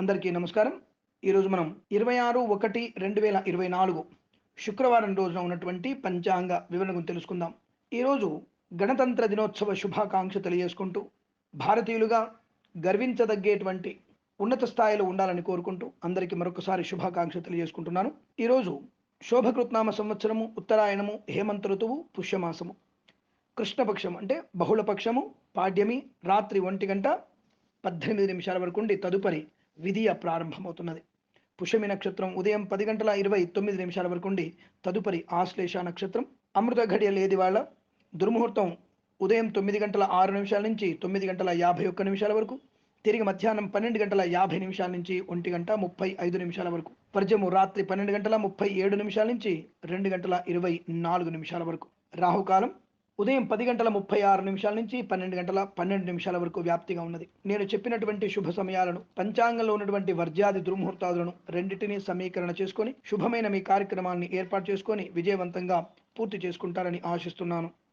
అందరికీ నమస్కారం. ఈరోజు మనం ఇరవై ఆరు ఒకటి రెండు వేల ఇరవై నాలుగు శుక్రవారం రోజున ఉన్నటువంటి పంచాంగ వివరణ గురించి తెలుసుకుందాం. ఈరోజు గణతంత్ర దినోత్సవ శుభాకాంక్ష తెలియజేసుకుంటూ భారతీయులుగా గర్వించదగ్గేటువంటి ఉన్నత స్థాయిలో ఉండాలని కోరుకుంటూ అందరికీ మరొకసారి శుభాకాంక్ష తెలియజేసుకుంటున్నాను. ఈరోజు శోభకృత్నామ సంవత్సరము ఉత్తరాయణము హేమంత ఋతువు పుష్యమాసము. కృష్ణపక్షం అంటే బహుళపక్షము పాడ్యమి రాత్రి ఒంటి గంట పద్దెనిమిది నిమిషాల వరకు ఉండి తదుపరి విధియ ప్రారంభమవుతున్నది. పుష్యమి నక్షత్రం ఉదయం పది గంటల ఇరవై తొమ్మిది నిమిషాల వరకు ఉండి తదుపరి ఆశ్లేష నక్షత్రం అమృత ఘడియ లేది వాళ్ళ దుర్ముహూర్తం ఉదయం తొమ్మిది గంటల ఆరు నిమిషాల నుంచి తొమ్మిది గంటల యాభై ఒక్క నిమిషాల వరకు తిరిగి మధ్యాహ్నం పన్నెండు గంటల యాభై నిమిషాల నుంచి ఒంటి గంట ముప్పై ఐదు నిమిషాల వరకు పర్జము రాత్రి పన్నెండు గంటల ముప్పై ఏడు నిమిషాల నుంచి రెండు గంటల ఇరవై నాలుగు నిమిషాల వరకు. రాహుకాలం ఉదయం పది గంటల ముప్పై ఆరు నిమిషాల నుంచి పన్నెండు గంటల పన్నెండు నిమిషాల వరకు వ్యాప్తిగా ఉన్నది. నేను చెప్పినటువంటి శుభ సమయాలను పంచాంగంలో ఉన్నటువంటి వర్జాది దుర్ముహూర్తాలను రెండింటినీ సమీకరణ చేసుకొని శుభమైన మీ కార్యక్రమాన్ని ఏర్పాటు చేసుకొని విజయవంతంగా పూర్తి చేసుకుంటారని ఆశిస్తున్నాను.